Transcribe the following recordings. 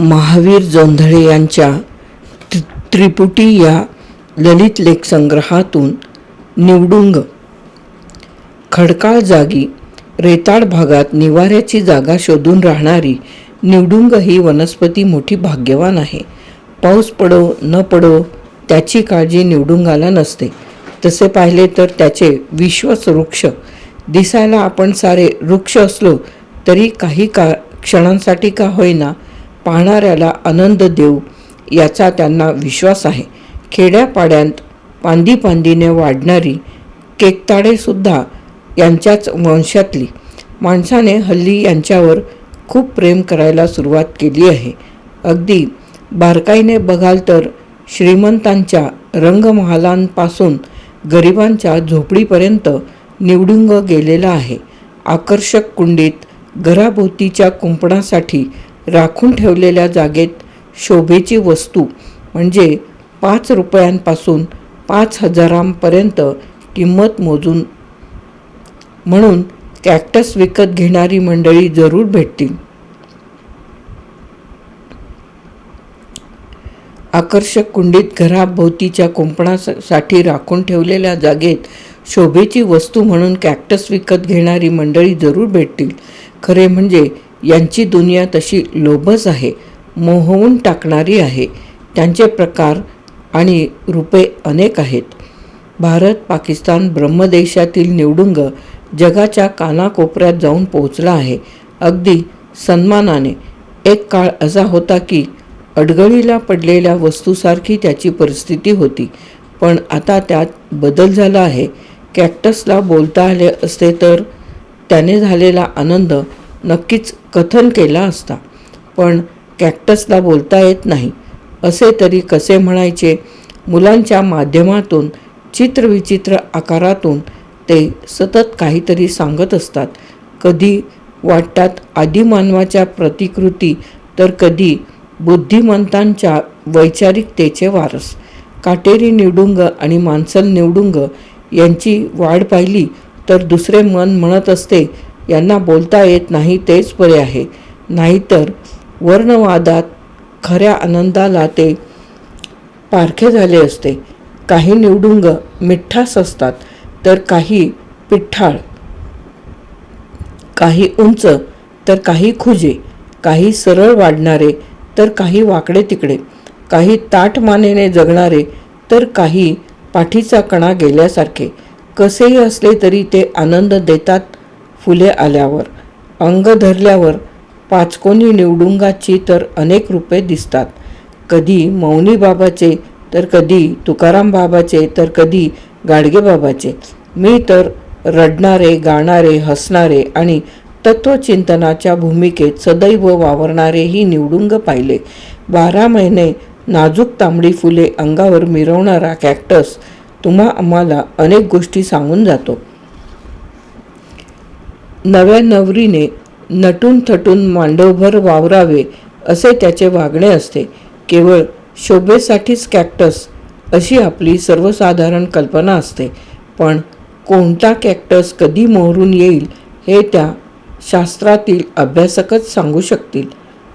महावीर जोंधळे यांच्या त्रि- त्रिपुटी या ललित लेख संग्रहातून निवडुंग. खडकाळ जागी रेताड भागात निवाऱ्याची जागा शोधून राहणारी निवडुंग ही वनस्पती मोठी भाग्यवान आहे. पाऊस पडो न पडो त्याची काळजी निवडुंगाला नसते. तसे पाहिले तर त्याचे विश्वस वृक्ष दिसायला आपण सारे वृक्ष असलो तरी काही का क्षणांसाठी का होईना पाहणाऱ्याला आनंद देऊ याचा त्यांना विश्वास आहे. खेड्यापाड्यांत पांदी पांदीने वाढणारी केकताडेसुद्धा यांच्याच वंशातली. माणसाने हल्ली यांच्यावर खूप प्रेम करायला सुरुवात केली आहे. अगदी बारकाईने बघाल तर श्रीमंतांच्या रंगमहालांपासून गरिबांच्या झोपडीपर्यंत निवडुंग गेलेला आहे. आकर्षक कुंडीत घराभोवतीच्या कुंपणासाठी राखून ठेवलेल्या जागेत शोभेची वस्तू म्हणजे पाच रुपयांपासून पाच हजारांपर्यंत किंमत मोजून. म्हणून कॅक्टस विकत घेणारी मंडळी जरूर भेटतील. आकर्षक कुंडीत घराभोवतीच्या कुंपणासाठी राखून ठेवलेल्या जागेत शोभेची वस्तू म्हणून कॅक्टस विकत घेणारी मंडळी जरूर भेटतील. खरे म्हणजे यांची दुनिया तशी लोभच आहे मोहवून टाकणारी आहे. त्यांचे प्रकार आणि रूपे अनेक आहेत. भारत पाकिस्तान ब्रह्मदेशातील निवडुंग जगाच्या कानाकोपऱ्यात जाऊन पोहोचला आहे. अगदी सन्मानाने. एक काळ असा होता की अडगळीला पडलेल्या वस्तूसारखी त्याची परिस्थिती होती. पण आता त्यात बदल झाला आहे. कॅक्टसला बोलता आले असते तर त्याने झालेला आनंद नक्कीच कथन केला असता. पण कॅक्टसला बोलता येत नाही. असे तरी कसे म्हणायचे? मुलांच्या माध्यमातून चित्रविचित्र आकारातून ते सतत काहीतरी सांगत असतात. कधी वाटतात आदिमानवाच्या प्रतिकृती तर कधी बुद्धिमंतांच्या वैचारिकतेचे वारस. काटेरी निवडुंग आणि मानसल निवडुंग यांची वाढ पाहिली तर दुसरे मन म्हणत असते यांना बोलता येत नाही तेच बरे आहे. नाहीतर वर्णवादात खऱ्या आनंदाला ते पारखे झाले असते. काही निवडुंग मिठास असतात तर काही पिठ्ठाळ. काही उंच तर काही खुजे. काही सरळ वाढणारे तर काही वाकडे तिकडे. काही ताठ मानेने जगणारे तर काही पाठीचा कणा गेल्यासारखे. कसेही असले तरी ते आनंद देतात फुले आल्यावर अंग धरल्यावर पाचकोनी निवडुंगाची तर अनेक रूपे दिसतात. कधी मौनी बाबाचे तर कधी तुकाराम बाबाचे तर कधी गाडगे बाबाचे. मी तर रडणारे गाणारे हसणारे आणि तत्वचिंतनाच्या भूमिकेत सदैव वावरणारेही निवडुंग पाहिले. बारा महिने नाजूक तांबडी फुले अंगावर मिरवणारा कॅक्टस तुम्हा आम्हाला अनेक गोष्टी सांगून जातो. नव्या नवरीने नटून थटून मांडवभर वावरावे असे त्याचे वागणे असते. केवळ शोभेसाठीच कॅक्टस अशी आपली सर्वसाधारण कल्पना असते. पण कोणता कॅक्टस कधी मोहरून येईल हे त्या शास्त्रातील अभ्यासकच सांगू शकतील.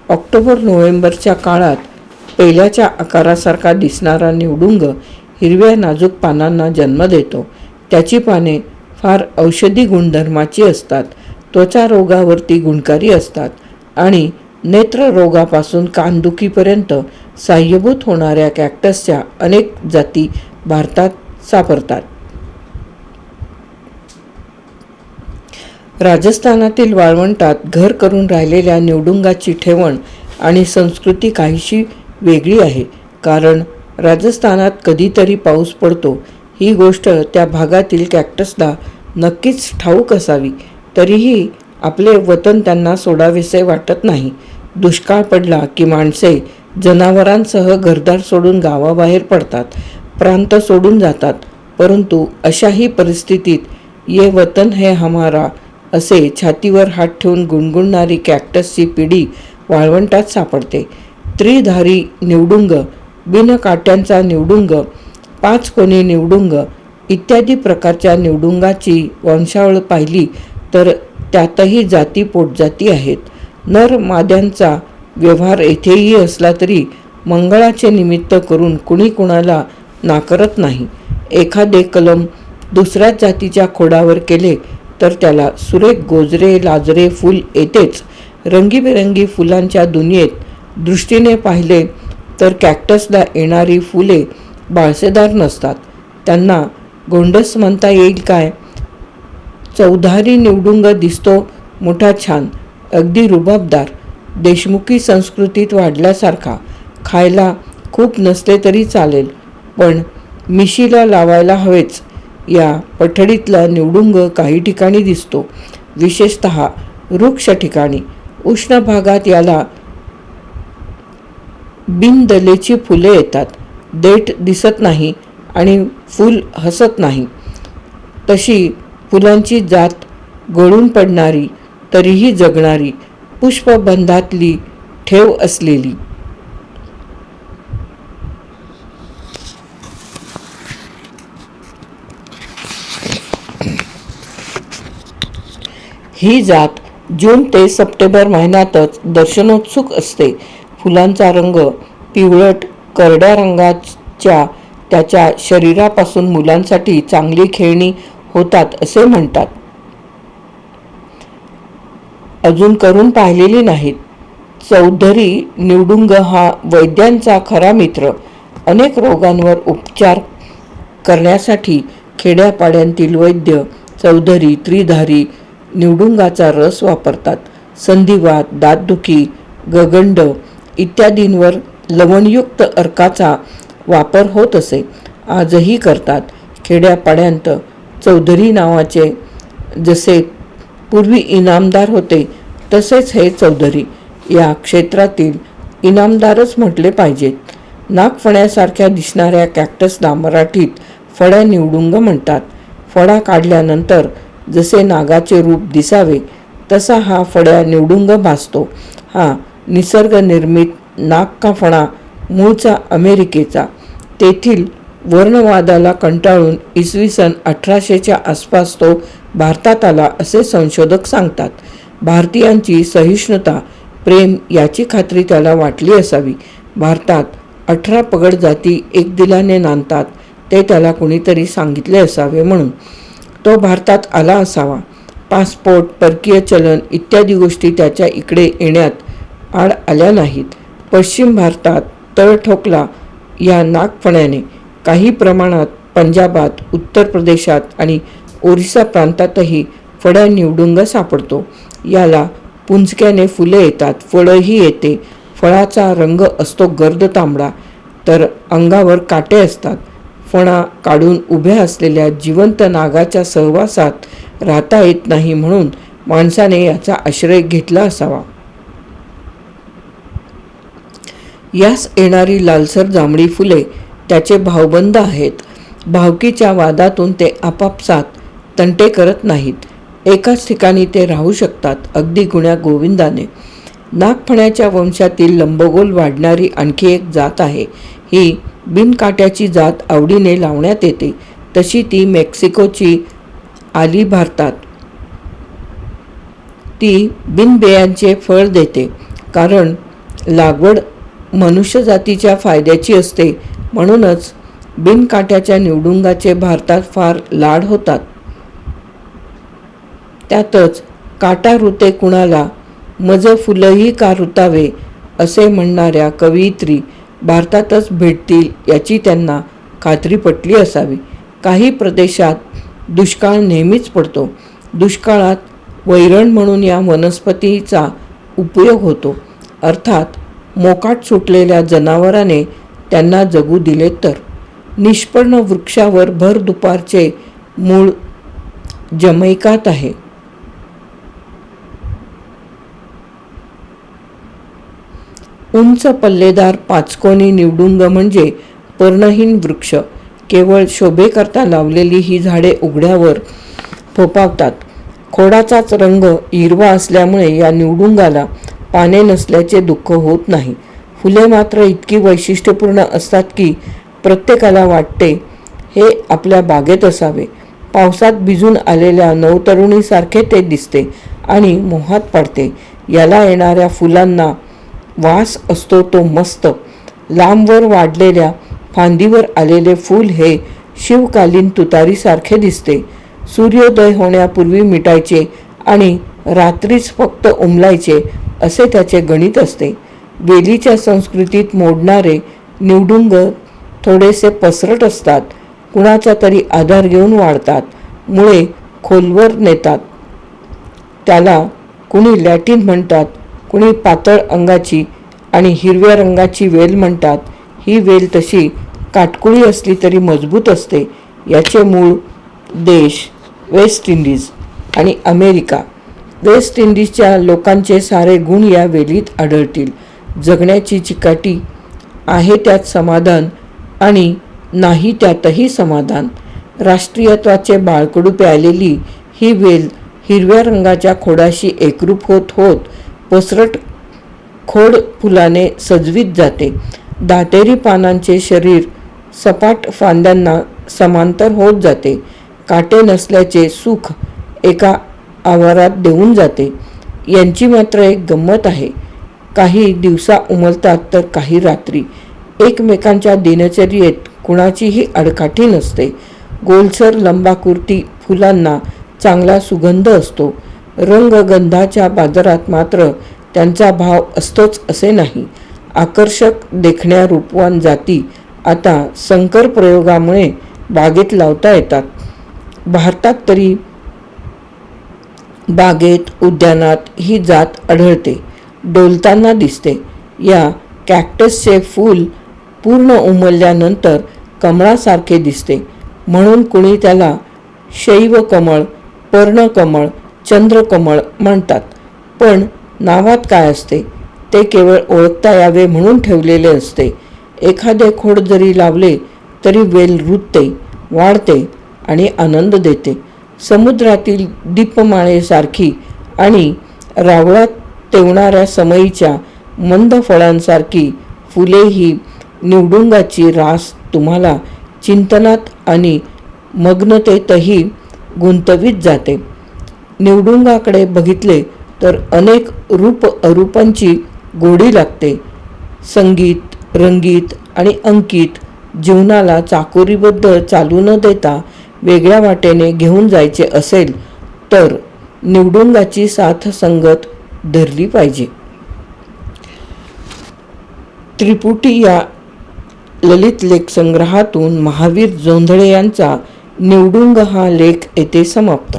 ऑक्टोबर नोव्हेंबरच्या काळात पेल्याच्या आकारासारखा दिसणारा निवडुंग हिरव्या नाजूक पानांना जन्म देतो. त्याची पाने फार औषधी गुणधर्माची असतात. त्वचा रोगावरती गुणकारी असतात आणि नेत्ररोगापासून कानदुखीपर्यंत साह्यभूत होणाऱ्या कॅक्टसच्या अनेक जाती भारतात सापडतात. राजस्थानातील वाळवंटात घर करून राहिलेल्या निवडुंगाची ठेवण आणि संस्कृती काहीशी वेगळी आहे. कारण राजस्थानात कधीतरी पाऊस पडतो ही गोष्ट त्या भागातील कॅक्टसला नक्कीच ठाऊक असावी. तरीही आपले वतन त्यांना सोडावेसे वाटत नाही. दुष्काळ पडला की माणसे जनावरांसह घरदार सोडून गावाबाहेर पडतात प्रांत सोडून जातात. परंतु अशाही परिस्थितीत ये वतन है हमारा असे छातीवर हात ठेवून गुणगुणणारी कॅक्टसची पिढी वाळवंटात सापडते. त्रिधारी निवडुंग बिनकाट्यांचा निवडुंग पाच कोणी निवडुंग इत्यादी प्रकारच्या निवडुंगाची वंशावळ पाहिली तर त्यातही जाती पोटजाती आहेत. नर माद्यांचा व्यवहार येथेही असला तरी मंगळाचे निमित्त करून कुणी कुणाला नाकारत नाही. एखादे कलम दुसऱ्याच जातीच्या खोडावर केले तर त्याला सुरेख गोजरे लाजरे फूल येतेच. रंगीबेरंगी फुलांच्या दुनियेत दृष्टीने पाहिले तर कॅक्टसला येणारी फुले बाळसेदार नसतात. त्यांना गोंडस म्हणता येईल काय? चौधारी निवडुंग दिसतो मोठा छान अगदी रुबाबदार. देशमुखी संस्कृतीत वाढल्यासारखा. खायला खूप नसले तरी चालेल पण मिशीला लावायला हवेच. या पठडीतला निवडुंग काही ठिकाणी दिसतो. विशेषत वृक्ष ठिकाणी. उष्ण भागात याला बिनदलेची फुले येतात. देठ दिसत नाही आणि फूल हसत नाही. तशी फुलांची जात गळून पडणारी तरीही जगणारी पुष्पबंधातली ठेव असलेली. ही जात जून ते सप्टेंबर महिन्यातच दर्शनोत्सुक असते. फुलांचा रंग पिवळट करड्या रंगाच्या त्याच्या शरीरापासून मुलांसाठी चांगली खेळणी होतात असे म्हणतात. अजून करून पाहिलेली नाहीत. चौधरी निवडुंग हा वैद्यांचा खरा मित्र. अनेक रोगांवर उपचार करण्यासाठी खेड्यापाड्यांतील वैद्य चौधरी त्रिधारी निवडुंगाचा रस वापरतात. संधिवात दातदुखी गगंड इत्यादींवर लवणयुक्त अर्काचा वापर होत असे. आजही करतात. खेड्यापाड्यांत चौधरी नावाचे जसे पूर्वी इनामदार होते तसेच हे चौधरी या क्षेत्रातील इनामदारच म्हटले पाहिजेत नागफण्यासारख्या दिसणाऱ्या कॅक्टसला मराठीत फळ्या निवडुंग म्हणतात. फळा काढल्यानंतर जसे नागाचे रूप दिसावे तसा हा फळ्या निवडुंग भासतो. हा निसर्गनिर्मित नाककाफणा मूळचा अमेरिकेचा तेथील वर्णवादाला कंटाळून इसवी सन अठराशेच्या आसपास तो भारतात आला असे संशोधक सांगतात. भारतीयांची सहिष्णुता प्रेम याची खात्री त्याला वाटली असावी. भारतात अठरा पगड जाती एक दिलाने नांदतात ते त्याला कुणीतरी सांगितले असावे म्हणून. तो भारतात आला असावा. पासपोर्ट परकीय चलन इत्यादी गोष्टी त्याच्या इकडे येण्यात आड आल्या नाहीत. पश्चिम भारतात तळ ठोकला या नागफण्याने काही प्रमाणात पंजाबात उत्तर प्रदेशात आणि ओरिसा प्रांतातही फड्या निवडुंग सापडतो. याला पुंजक्याने फुले येतात फळंही येते. फळाचा रंग असतो गर्द तांबडा तर अंगावर काटे असतात. फणा काढून उभ्या असलेल्या जिवंत नागाच्या सहवासात राहता येत नाही म्हणून माणसाने याचा आश्रय घेतला असावा. यास येणारी लालसर जांभळी फुले त्याचे भावबंद आहेत. भावकीच्या वादातून ते आपापसात तंटे करत नाहीत. एकाच ठिकाणी ते राहू शकतात अगदी गुण्या गोविंदाने. नागफण्याच्या वंशातील लंबगोल वाढणारी आणखी एक जात आहे. ही बिनकाट्याची जात आवडीने लावण्यात येते. तशी ती मेक्सिकोची आली भारतात. ती बिनबेयांचे फळ देते. कारण लागवड मनुष्यजातीच्या फायद्याची असते. म्हणूनच बिनकाट्याच्या निवडुंगाचे भारतात फार लाड होतात. त्यातच काटा ऋते कुणाला? मज फुलंही का रुतावे? असे म्हणणाऱ्या कवयित्री भारतातच भेटतील याची त्यांना खात्री पटली असावी. काही प्रदेशात दुष्काळ नेहमीच पडतो. दुष्काळात वैरण म्हणून या वनस्पतीचा उपयोग होतो. अर्थात मोकाट सुटलेल्या जनावराने त्यांना जगू दिले तर. निष्पर्ण वृक्षावर भर दुपारचे मूळ जमैकात आहे. उंच पल्लेदार पाचकोनी निवडुंग म्हणजे पर्णहीन वृक्ष. केवळ शोभेकरता लावलेली ही झाडे उघड्यावर फोपावतात खोडाचाच रंग हिरवा असल्यामुळे या निवडुंगाला पाने नसल्याचे दुःख होत नाही. फुले मात्र इतकी वैशिष्ट्यपूर्ण असतात की प्रत्येकाला वाटते हे आपल्या बागेत असावे. पावसात भिजून आलेल्या नवतरुणीसारखे ते दिसते आणि मोहात पडते. याला येणाऱ्या फुलांना वास असतो तो मस्त. लांबवर वाढलेल्या फांदीवर आलेले फूल हे शिवकालीन तुतारीसारखे दिसते. सूर्योदय होण्यापूर्वी मिटायचे आणि रात्रीच फक्त उमलायचे असे त्याचे गणित असते. वेलीच्या संस्कृतीत मोडणारे निवडुंग थोडेसे पसरट असतात. कुणाचा तरी आधार घेऊन वाढतात. मुळे खोलवर नेतात. त्याला कुणी लॅटिन म्हणतात कुणी पातळ अंगाची आणि हिरव्या रंगाची वेल म्हणतात. ही वेल तशी काटकुळी असली तरी मजबूत असते. याचे मूळ देश वेस्ट इंडिज आणि अमेरिका. वेस्ट इंडिजच्या लोकांचे सारे गुण या वेलीत आढळतील. जगण्याची चिकाटी आहे त्यात समाधान आणि नाही त्यातही समाधान. राष्ट्रीयत्वाचे बाळकडू प्यालेली ही वेल हिरव्या रंगाच्या खोडाशी एकरूप होत होत पसरट खोड फुलाने सजवीत जाते. दातेरी पानांचे शरीर सपाट फांद्यांना समांतर होत जाते. काटे नसल्याचे सुख एका आवारात देऊन जाते. यांची मात्र एक गंमत आहे. काही दिवसा उमलतात तर काही रात्री. एकमेकांच्या दिनचर्येत कुणाचीही अडकाठी नसते. गोलसर लंबाकुर्ती फुलांना चांगला सुगंध असतो. रंगगंधाच्या बाजारात मात्र त्यांचा भाव असतोच असे नाही. आकर्षक देखण्या रूपवान जाती आता संकर प्रयोगामुळे बागेत लावता येतात. भारतात तरी बागेत उद्यानात ही जात आढळते. डोलताना दिसते. या कॅक्टसचे फूल पूर्ण उमलल्यानंतर कमळासारखे दिसते. म्हणून कुणी त्याला शैव कमळ पर्णकमळ चंद्रकमळ म्हणतात. पण नावात काय असते? ते केवळ ओळखता यावे म्हणून ठेवलेले असते. एखादे खोड जरी लावले तरी वेल रुतते वाढते आणि आनंद देते. समुद्रातील दीपमाळेसारखी आणि रावळात तेवणाऱ्या समयीच्या मंद फळांसारखी फुले ही निवडुंगाची रास तुम्हाला चिंतनात आणि मग्नतेतही गुंतवीत जाते. निवडुंगाकडे बघितले तर अनेक रूप अरूपांची गोडी लागते. संगीत रंगीत आणि अंकित जीवनाला चाकोरीबद्ध चालू न देता वेगळ्या वाटेने घेऊन जायचे असेल तर निवडुंगाची साथ संगत धरली पाहिजे. त्रिपुटी या ललित लेख संग्रहातून महावीर जोंधळे यांचा निवडुंग हा लेख येथे समाप्त.